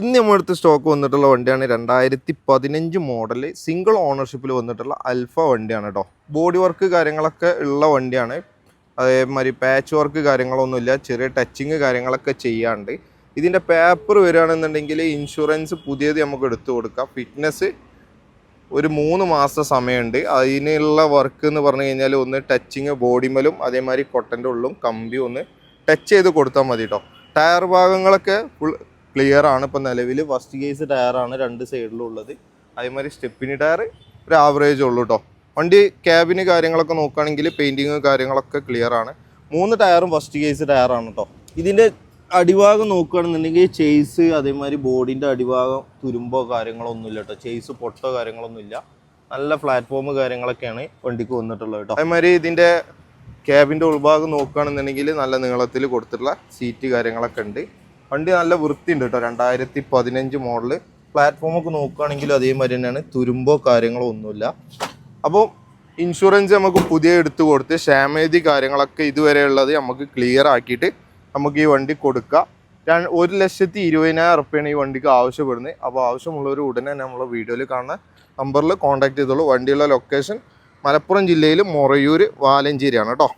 ഇന്ന് നമ്മളടുത്ത് സ്റ്റോക്ക് വന്നിട്ടുള്ള വണ്ടിയാണ് രണ്ടായിരത്തി പതിനഞ്ച് മോഡൽ സിംഗിൾ ഓണർഷിപ്പിൽ വന്നിട്ടുള്ള അൽഫ വണ്ടിയാണ് കേട്ടോ ബോഡി വർക്ക് കാര്യങ്ങളൊക്കെ ഉള്ള വണ്ടിയാണ്. അതേമാതിരി പാച്ച് വർക്ക് കാര്യങ്ങളൊന്നുമില്ല. ചെറിയ ടച്ചിങ് കാര്യങ്ങളൊക്കെ ചെയ്യാണ്ട്. ഇതിന്റെ പേപ്പർ വരികയാണെന്നുണ്ടെങ്കിൽ ഇൻഷുറൻസ് പുതിയത് നമുക്ക് എടുത്തു കൊടുക്കാം. ഫിറ്റ്നസ് ഒരു മൂന്ന് മാസത്തെ സമയമുണ്ട്. അതിനുള്ള വർക്ക് എന്ന് പറഞ്ഞു കഴിഞ്ഞാൽ ഒന്ന് ടച്ചിങ് ബോഡിമലും അതേമാതിരി കൊട്ടന്റെ ഉള്ളും കമ്പി ഒന്ന് ടച്ച് ചെയ്ത് കൊടുത്താൽ മതി കേട്ടോ ടയർ ഭാഗങ്ങളൊക്കെ ഫുൾ ക്ലിയർ ആണ് ഇപ്പോൾ നിലവിൽ ഫസ്റ്റ് കേസ് ടയറാണ് രണ്ട് സൈഡിലും ഉള്ളത്. അതേമാതിരി സ്റ്റെപ്പിന് ടയർ ഒരു ആവറേജ് ഉള്ളൂ കേട്ടോ വണ്ടി ക്യാബിന് കാര്യങ്ങളൊക്കെ നോക്കുകയാണെങ്കിൽ പെയിന്റിങ് കാര്യങ്ങളൊക്കെ ക്ലിയർ ആണ്. മൂന്ന് ടയറും ഫസ്റ്റ് കേസ് ടയറാണ് കേട്ടോ ഇതിന്റെ അടിഭാഗം നോക്കുകയാണെന്നുണ്ടെങ്കിൽ ചേസ് അതേമാതിരി ബോഡിന്റെ അടിഭാഗം തുരുമ്പോ കാര്യങ്ങളൊന്നുമില്ല കേട്ടോ ചേസ് പൊട്ടോ കാര്യങ്ങളൊന്നുമില്ല നല്ല പ്ലാറ്റ്ഫോം കാര്യങ്ങളൊക്കെയാണ് വണ്ടിക്ക് വന്നിട്ടുള്ളത് കേട്ടോ അതേമാതിരി ഇതിന്റെ ക്യാബിന്റെ ഉൾഭാഗം നോക്കുകയാണെന്നുണ്ടെങ്കിൽ നല്ല നീളത്തിൽ കൊടുത്തിട്ടുള്ള സീറ്റ് കാര്യങ്ങളൊക്കെ ഉണ്ട്. വണ്ടി നല്ല വൃത്തിയുണ്ട് കേട്ടോ. രണ്ടായിരത്തി പതിനഞ്ച് മോഡൽ പ്ലാറ്റ്ഫോമൊക്കെ നോക്കുകയാണെങ്കിലും അതേമാതിരി തന്നെയാണ്. തുരുമ്പോ കാര്യങ്ങളോ ഒന്നുമില്ല. അപ്പോൾ ഇൻഷുറൻസ് നമുക്ക് പുതിയ എടുത്തു കൊടുത്ത് ക്ഷാമേതി കാര്യങ്ങളൊക്കെ ഇതുവരെ ഉള്ളത് നമുക്ക് ക്ലിയർ ആക്കിയിട്ട് നമുക്ക് ഈ വണ്ടി കൊടുക്കാം. ഒരു ലക്ഷത്തി ഇരുപതിനായിരം റുപ്യാണ് ഈ വണ്ടിക്ക് ആവശ്യപ്പെടുന്നത്. അപ്പോൾ ആവശ്യമുള്ളവർ ഉടനെ നമ്മളെ വീഡിയോയിൽ കാണുന്ന നമ്പറിൽ കോൺടാക്ട് ചെയ്തോളൂ. വണ്ടിയുള്ള ലൊക്കേഷൻ മലപ്പുറം ജില്ലയിൽ മൊറയൂർ വാലഞ്ചേരിയാണ് കേട്ടോ.